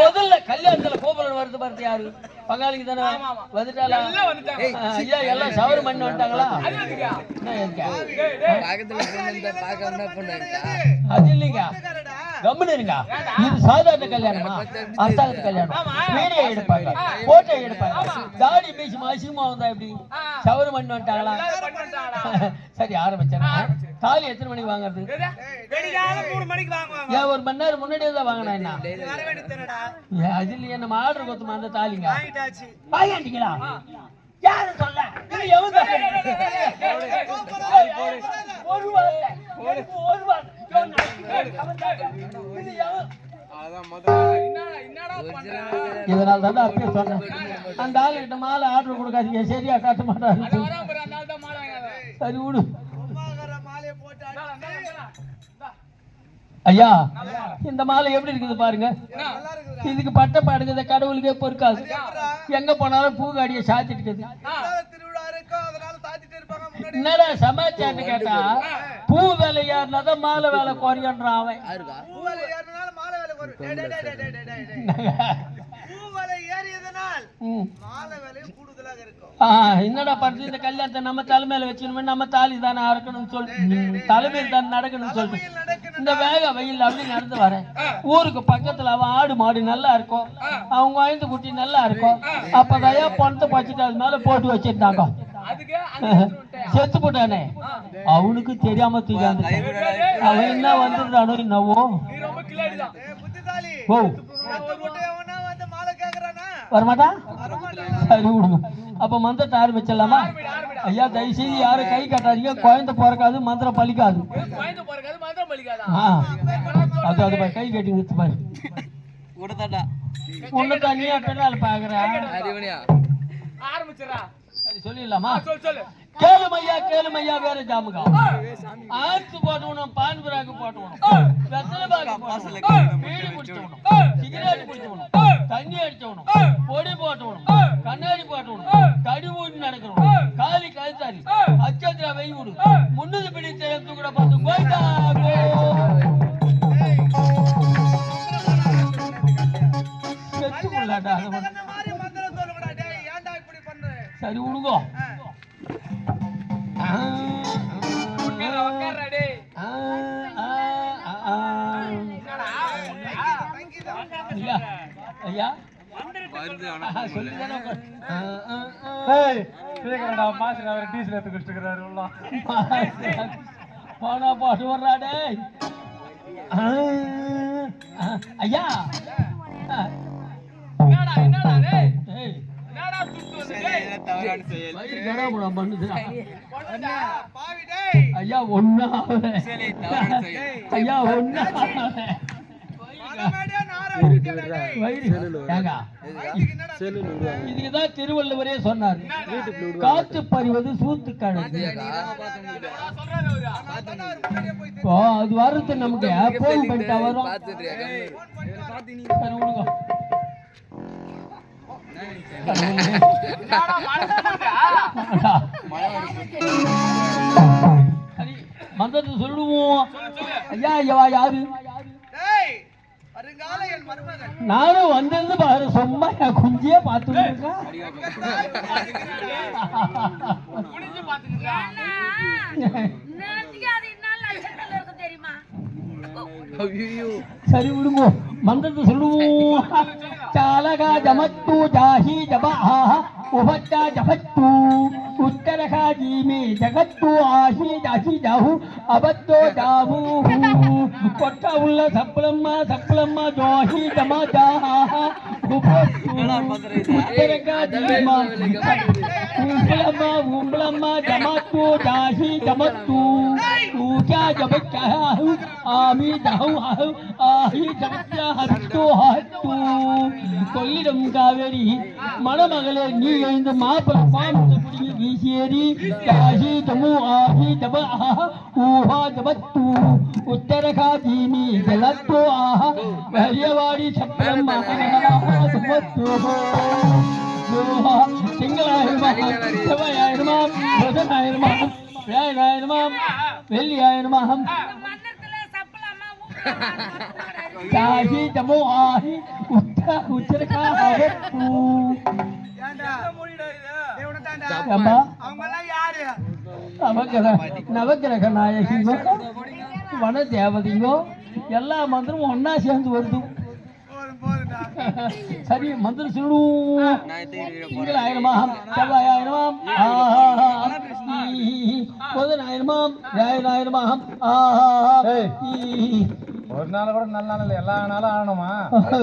முதல்ல கல்யாணத்துல கோபுரம் வருது பாருங்க யாரு? பங்காளிக்கு தானே. வந்துட்டாளா? ஐயா எல்லாம் சவறு பண்ணி வந்துட்டாங்களா? அது இல்லைங்க கம்முன்னு இருங்க இது சாதாரண கல்யாணமா அஸ்தாகத்து கல்யாணம். வீடியோ எடுப்பாங்க போட்டோ எடுப்பாங்க தாடி மீசி மாசியமா வந்தா எப்படி. சவறு பண்ணி வந்துட்டாங்களா. சரி ஆரம்பிச்சேன் தாலி எத்தனை மணிக்கு வாங்குறது ஏன் ஒரு மணி நேரம் முன்னாடியே தான் வாங்கினா என்ன அது இல்லையே நம்ம ஆர்டர் கொடுத்துமா அந்த தாலிங்க. வாங்கிட்டீங்களா யாரு சொல்ல இது எவன் தரது? ஒரு வார்த்தை. ஒரு வார்த்தை. இவன் நடிக்கிறான். அவன் தான். இது எவன்? என்னடா, என்னடா பண்ற? இதனால தான் அப்பயே சொன்னேன். அந்த ஆளு கிட்ட மாலை ஆர்டர் கொடுக்காதீங்க. சரியா காட்ட அது மாட்டாரு. சரி விடு. ஐயா இந்த மாலை எப்படி இருக்குது பாருங்க. என்ன? இதுக்கு பட்ட பாடுகிறத கடவுளுக்கே பொறுக்காது. எங்க போனாலும் பூகாடியை சாத்திட்டு இருக்குது. என்னடா சமாச்சாரம்னு கேட்டா பூ வேலை ஏறினாதான் மாலை வேலை குறையன்றான் அவன் என்னடா பண்றது? இந்த கல்யாணத்தை நம்ம தலைமையில வச்சுக்கணுமே நம்ம தாலி தானே அறக்கணும்னு சொல்லி தலைமையில் தானே நடக்கணும்னு சொல்லிட்டு இந்த வேக வெயில் அப்படி நடந்து வரேன். ஊருக்கு பக்கத்துல அவன் ஆடு மாடு நல்லா இருக்கும். அவங்க வாய்ந்து குட்டி நல்லா இருக்கும். அப்பதான் பணத்தை பச்சுட்டு அது மேல போட்டு வச்சிருந்தாங்க? வந்துட்டேன். செத்து போட்டானே. அவனுக்கு தெரியாம தூக்காந்து அவன் என்ன வந்துருந்தானோ என்னவோ? நீ ரொம்ப கில்லாடிதான். ஓ. வரமாட்டா? சரி விடுங்க. அப்ப மந்திரத்தை ஆரம்பிச்சிடலாமா? ஐயா தயவு செய்து யாரும் கை கட்டாதீங்க. குழந்தை பிறக்காது மந்திரம் பலிக்காது அது அது அது பாரு, கை கட்டி நிறுத்து பாரு. உன்னை தனியா பெண்ணால் பாக்குறேன். சரி சொல்லிடலாமா? சொல்லு, சொல்லு. கேளுமையா கேளுமையா வேற ஜாமுகா. ஆத்து போட்டுவனும் பான் பிராக்கு போட்டுவனும் வெத்தலை பாக்கு போட்டுவனும் பீடி குடிச்சவனும் சிகரெட் குடிச்சவனும் தண்ணி அடிச்சவனும் பொடி போட்டவனும் கண்ணாடி போட்டவனும் தடி ஊட்டி நடக்கிறவனும் காலி கழுத்தாரி அச்சத்திர வை விடு. முன்னது பிடி தேர்ந்து கூட பார்த்து கொள்ளாடா சரி விடுங்கோ ஐயா ஐயா வருது ஆ, சொல்லிதானே உட்காரு. ஆ, போனா போட்டு வர்றா ஐயா என்னடா, என்னடா, டேய்? டேய்? தவறான செயல். பண்ணுது. ஐயா ஐயா இதுக்குதான் திருவள்ளுவரே சொன்னார். காத்து பறிவது சூத்து. இப்போ அது வர்றது நமக்கு. போன் பண்ணிட்டா வரும். மந்திரத்தை சொல்லுவோம். ஐயா ஐயா யாரு? நானும் வந்திருந்து பாரு சும்மா என் குஞ்சியே பார்த்துட்டு சரி விடுங்க. மந்திரத்தை சொல்லுவோம். चालगा जमत्तु जाही जबाह उभट्टा जफत्तु उत्तर खाजी में जगत्तु आही जाही जाहू अबत्तो जाहू ಕೊಟ್ಟ ಉಳ್ಳ ಸಪ್ಪಳಮ್ಮ ಸಪ್ಪಳಮ್ಮ ಜೋಹಿ ಜಮ ಜಾಹ ಉಪಸ್ತು ಉತ್ತರ ಉಂಬ್ಲಮ್ಮ ಉಂಬ್ಲಮ್ಮ ಜಮತ್ತು ಜಾಹಿ ಜಮತ್ತು ಊಜಾ ಜಬಕ್ಕ ಆಮಿ ದಹು ಹು ಆಹಿ ಜಮಕ್ಕ ಹತ್ತು ಹತ್ತು ಕೊಲ್ಲಿಡಂ ಕಾವೇರಿ ಮಣಮಗಳೇ ನೀ ಎಂದು ಮಾಪಲ ಪಾಮದ ಕುಡಿಗೆ ಗೀಸೇರಿ ಜಾಹಿ ಜಮು ಆಹಿ ಜಬ ಆಹ ಊಹಾ ಜಮತ್ತು ಉತ್ತರ ಖಾದೀನಿ ಜಲತ್ತು ಆಹ ಬಹ್ಯವಾಡಿ ಛತ್ರಂ ಮಾಹ ಜಮತ್ತು வரியவாடி சப்பரம் சுமத்து திங்களாயிருமா சாஹி தமோ ஆஹி உத்தா உச்சரகா பூ நவகிரக நவகிரக நாயகியோ வன தேவதையோ எல்லா மந்திரமும் ஒன்னா சேர்ந்து வருது. சரி மந்திரம் சொல்லுவோம் நான் எத்தனை திங்களாயிரமாம் செவ்வாயாயிரமாம். ஆஹா புதனாயிரமாம் வியாழனாயிரமாம். ஆஹா ஒரு நாள் கூட நல்ல நாள் எல்லா நாளும் ஆடணுமா